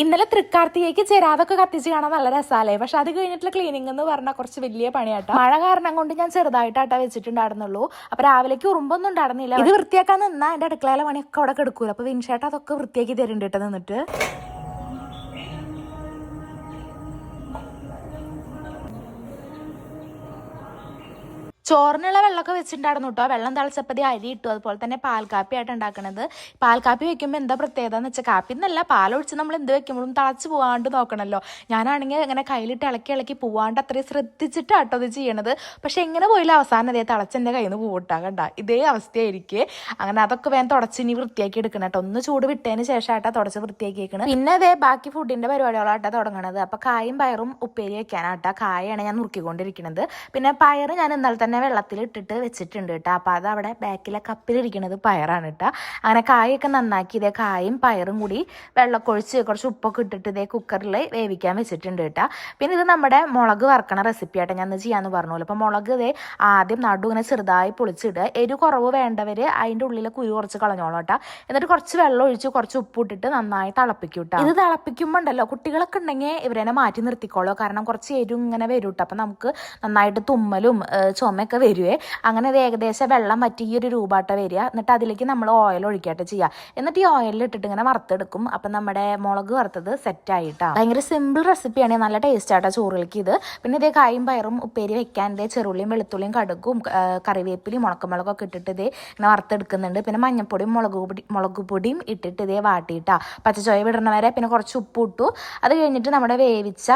ഇന്നലെ തൃക്കാർത്തിയേക്ക് ചെരാതൊക്കെ കത്തിച്ച് കാണാൻ നല്ല രസാലേ. പക്ഷെ അത് കഴിഞ്ഞിട്ടുള്ള ക്ലീനിങ് എന്ന് പറഞ്ഞാൽ കുറച്ച് വലിയ പണിയാട്ടോ. മഴ കാരണം കൊണ്ട് ഞാൻ ചെറുതായിട്ടാട്ടാ വെച്ചിട്ടുണ്ടായിരുന്നുള്ളൂ. അപ്പൊ രാവിലേക്ക് ഉറുമ്പൊന്നും ഉണ്ടായിരുന്നില്ല. ഇത് വൃത്തിയാക്കാൻ നിന്നാ എന്റെ അടുക്കളയിലെ പണിയൊക്കെ അവിടെ കിടക്കൂല. അപ്പൊ വിൻഷേട്ട അതൊക്കെ വൃത്തിയാക്കി തരുന്നുണ്ട് കേട്ടോ നിന്നിട്ട്. ചോറിനുള്ള വെള്ളമൊക്കെ വെച്ചിട്ടുണ്ടായിരുന്നു കേട്ടോ. വെള്ളം തിളച്ചപ്പതി അരി ഇട്ടു. അതുപോലെ തന്നെ പാൽ കാപ്പി ആയിട്ട് ഉണ്ടാക്കണത്. പാൽ കാപ്പി വെക്കുമ്പോൾ എന്താ പ്രത്യേകത എന്ന് വെച്ചാൽ കാപ്പി എന്നല്ല പാലൊഴിച്ച് നമ്മൾ എന്ത് വെക്കുമ്പോഴും തിളച്ച് പോകാണ്ട് നോക്കണമല്ലോ ഞാനാണെങ്കിൽ ഇങ്ങനെ കയ്യിലിട്ട് ഇളക്കി ഇളക്കി പോവാണ്ട് അത്രയും ശ്രദ്ധിച്ചിട്ട് കേട്ടോ ഇത് ചെയ്യണത്. പക്ഷെ എങ്ങനെ പോയില്ല അവസാനം അതേ തിളച്ച് എന്റെ കയ്യിൽ നിന്ന് പോകട്ടാ കണ്ട. ഇതേ അവസ്ഥയായിരിക്കും. അങ്ങനെ അതൊക്കെ വേഗം തുടച്ച് ഇനി വൃത്തിയാക്കി എടുക്കണം കേട്ടോ. ഒന്ന് ചൂട് വിട്ടതിന് ശേഷം ആട്ടാ തുടച്ച് വൃത്തിയാക്കി വെക്കണം പിന്നെ അതേ ബാക്കി ഫുഡിന്റെ പരിപാടികളായിട്ടാണ് തുടങ്ങണത്. അപ്പോൾ കായും പയറും ഉപ്പേരി വെക്കാനാട്ടാ. കായാണ് ഞാൻ നുറുക്കിക്കൊണ്ടിരിക്കുന്നത് പിന്നെ പയർ ഞാൻ ഇന്നലെ തന്നെ വെള്ളത്തിൽ ഇട്ടിട്ട് വെച്ചിട്ടുണ്ട് കേട്ടോ. അപ്പോൾ അത് അവിടെ ബാക്കിലെ കപ്പിലിരിക്കുന്നത് പയറാണ് കേട്ടോ. അങ്ങനെ കായൊക്കെ നന്നാക്കി ഇതേ കായും പയറും കൂടി വെള്ളക്കൊഴിച്ച് കുറച്ച് ഉപ്പൊക്കെ ഇട്ടിട്ട് ഇതേ കുക്കറിൽ വേവിക്കാൻ വെച്ചിട്ടുണ്ട് കേട്ടോ. പിന്നെ ഇത് നമ്മുടെ മുളക് വറക്കണ റെസിപ്പി ആയിട്ട് ഞാൻ ഇന്ന് ചെയ്യാന്ന് പറഞ്ഞോളൂ അപ്പോൾ മുളക് ഇതേ ആദ്യം നടു ഇങ്ങനെ ചെറുതായി പൊളിച്ചിടുക എരു കുറവ് വേണ്ടവർ അതിന്റെ ഉള്ളിലെ കുരു കുറച്ച് കളഞ്ഞോളൂ കേട്ടോ. എന്നിട്ട് കുറച്ച് വെള്ളം ഒഴിച്ച് കുറച്ച് ഉപ്പ് ഇട്ടിട്ട് നന്നായി തിളപ്പിക്കും കേട്ടോ. ഇത് തിളപ്പിക്കുമ്പോൾ ഉണ്ടല്ലോ കുട്ടികളൊക്കെ ഉണ്ടെങ്കിൽ ഇവരെന്നെ മാറ്റി നിർത്തിക്കോളൂ. കാരണം കുറച്ച് എരു ഇങ്ങനെ വരും കേട്ടോ. അപ്പം നമുക്ക് നന്നായിട്ട് തുമ്മലും ഏഹ് ചുമയൊക്കെ വരുവേ. അങ്ങനെ അത് ഏകദേശം വെള്ളം വറ്റി ഈ ഒരു രൂപാട്ട വരിക. എന്നിട്ട് അതിലേക്ക് നമ്മൾ ഓയിൽ ഒഴിക്കാട്ട് ചെയ്യുക. എന്നിട്ട് ഈ ഓയിലിൽ ഇട്ടിട്ട് ഇങ്ങനെ വറുത്തെടുക്കും. അപ്പം നമ്മുടെ മുളക് വറുത്തത് സെറ്റ് ആയിട്ടാ. ഭയങ്കര സിമ്പിൾ റെസിപ്പിയാണ് നല്ല ടേസ്റ്റ് ആട്ടോ ഇത്. പിന്നെ ഇതേ കായും പയറും ഉപ്പേരി വെക്കാൻ ഇതേ ചെറുള്ളിയും വെളുത്തുള്ളിയും കടുക്കും കറിവേപ്പിലും കറിവേപ്പിലയും ഉണക്കമുളകൊക്കെ ഇട്ടിട്ട് ഇതേ ഇങ്ങനെ വറുത്തെടുക്കുന്നുണ്ട്. പിന്നെ മഞ്ഞപ്പൊടിയും മുളക് പൊടി മുളക് പൊടിയും ഇട്ടിട്ട് ഇതേ വാട്ടിയിട്ടാ. പച്ചച്ചോയ വിടണവരെ പിന്നെ കുറച്ച് ഉപ്പ് ഇട്ടു. അത് കഴിഞ്ഞിട്ട് നമ്മുടെ വേവിച്ച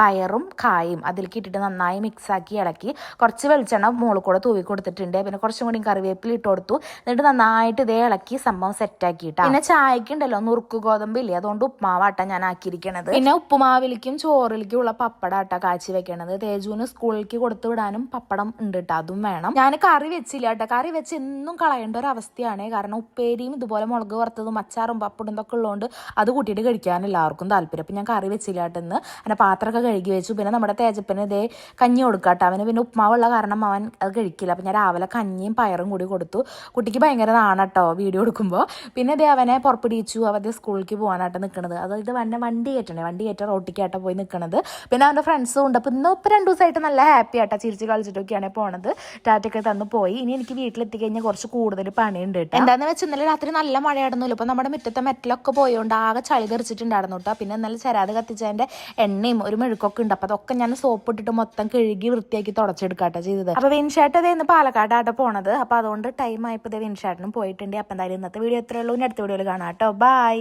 പയറും കായും അതിലേക്ക് ഇട്ടിട്ട് നന്നായി മിക്സ് ആക്കി ഇളക്കി കുറച്ച് വെളിച്ചെണ്ണ മുകളിൽ കൂടെ തൂവി കൊടുത്തിട്ടുണ്ട്. പിന്നെ കുറച്ചും കൂടി കറിവേപ്പില ഇട്ട് കൊടുത്തു. എന്നിട്ട് നന്നായിട്ട് ഇതേ ഇളക്കി സംഭവം സെറ്റ് ആക്കിയിട്ടാ. പിന്നെ ചായക്ക് ഉണ്ടല്ലോ നുറുക്ക് ഗോതമ്പ് ഇല്ലേ അതുകൊണ്ട് ഉപ്പുമാവാട്ട ഞാൻ ആക്കിയിരിക്കണത്. പിന്നെ ഉപ്പുമാവിലേക്കും ചോറിലേക്കും ഉള്ള പപ്പടാട്ടാ കാച്ചി വെക്കണത്. തേജുവിന് സ്കൂളിലേക്ക് കൊടുത്തു വിടാനും പപ്പടം ഉണ്ട് കേട്ടോ അതും വേണം. ഞാൻ കറി വെച്ചില്ല കേട്ടോ കറി വെച്ച് എന്നും കളയേണ്ട ഒരു അവസ്ഥയാണ്. കാരണം ഉപ്പേരിയും ഇതുപോലെ മുളക് വറുത്തതും അച്ചാറും പപ്പടും ഇതൊക്കെ ഉള്ളതുകൊണ്ട് അത് കൂട്ടിയിട്ട് കഴിക്കാൻ എല്ലാവർക്കും താല്പര്യം. അപ്പം ഞാൻ കറി വെച്ചില്ല കേട്ടോ ഇന്ന്. അങ്ങനെ പാത്രമൊക്കെ കഴുകി വെച്ചു. പിന്നെ നമ്മുടെ തേജപ്പന് ഇതേ കഞ്ഞി കൊടുക്കാട്ടോ. അവന് പിന്നെ ഉപ്മാവുള്ള കാരണം അവൻ അത് കഴിക്കില്ല. അപ്പം ഞാൻ രാവിലെ കഞ്ഞിയും പയറും കൂടി കൊടുത്തു. കുട്ടിക്ക് ഭയങ്കര നാണട്ടോ വീഡിയോ എടുക്കുമ്പോൾ പിന്നെ ഇതേ അവനെ പുറപ്പിടിച്ചു അവന്റെ സ്കൂളിലേക്ക് പോകാനായിട്ട് നിൽക്കുന്നത് അതായത് വന്നെ വണ്ടി കയറ്റണേ. വണ്ടി കയറ്റ റോട്ടിക്കായിട്ട് പോയി നിൽക്കണത് പിന്നെ അവന്റെ ഫ്രണ്ട്സും ഉണ്ട്. അപ്പം ഇന്ന് ഇപ്പം രണ്ട് ദിവസമായിട്ട് നല്ല ഹാപ്പി ആട്ടാ ചിരിച്ച് കളിച്ചിട്ടൊക്കെയാണ് പോണത്. ടാറ്റൊക്കെ തന്നു പോയി. ഇനി എനിക്ക് വീട്ടിലെത്തി കഴിഞ്ഞാൽ കുറച്ച് കൂടുതൽ പണിയുണ്ട് കേട്ടോ. എന്താണെന്ന് വെച്ചാൽ ഇന്നലെ രാത്രി നല്ല മഴയായിരുന്നല്ലോ. ഇപ്പം നമ്മുടെ മുറ്റത്തെ മെറ്റലൊക്കെ പോയോണ്ട് ആകെ ചളി തെറിച്ചിട്ടുണ്ടായിരുന്നു കേട്ടോ. പിന്നെ ഇന്നലെ ചരാത് കത്തിച്ചതിന്റെ എണ്ണയും ഒരു മെഴുക്കൊക്കെ ഉണ്ട്. അപ്പോൾ അതൊക്കെ ഞാൻ സോപ്പ് ഇട്ടിട്ട് മൊത്തം കഴുകി വൃത്തിയാക്കി തുടച്ചെടുക്കാട്ടോ ചെയ്തത്. അപ്പോൾ വിൻഷാട്ട് ഇതേ ഇന്ന് പാലക്കാടാട്ടോ പോണത്. അപ്പോൾ അതുകൊണ്ട് ടൈം ആയപ്പോൾ ഇതേ വിൻഷാട്ടിനും പോയിട്ടുണ്ട്. അപ്പോൾ എന്തായാലും ഇന്നത്തെ വീഡിയോ എത്രയുള്ളൂ ഇനി അടുത്ത വീഡിയോയിൽ കാണാം കേട്ടോ. ബൈ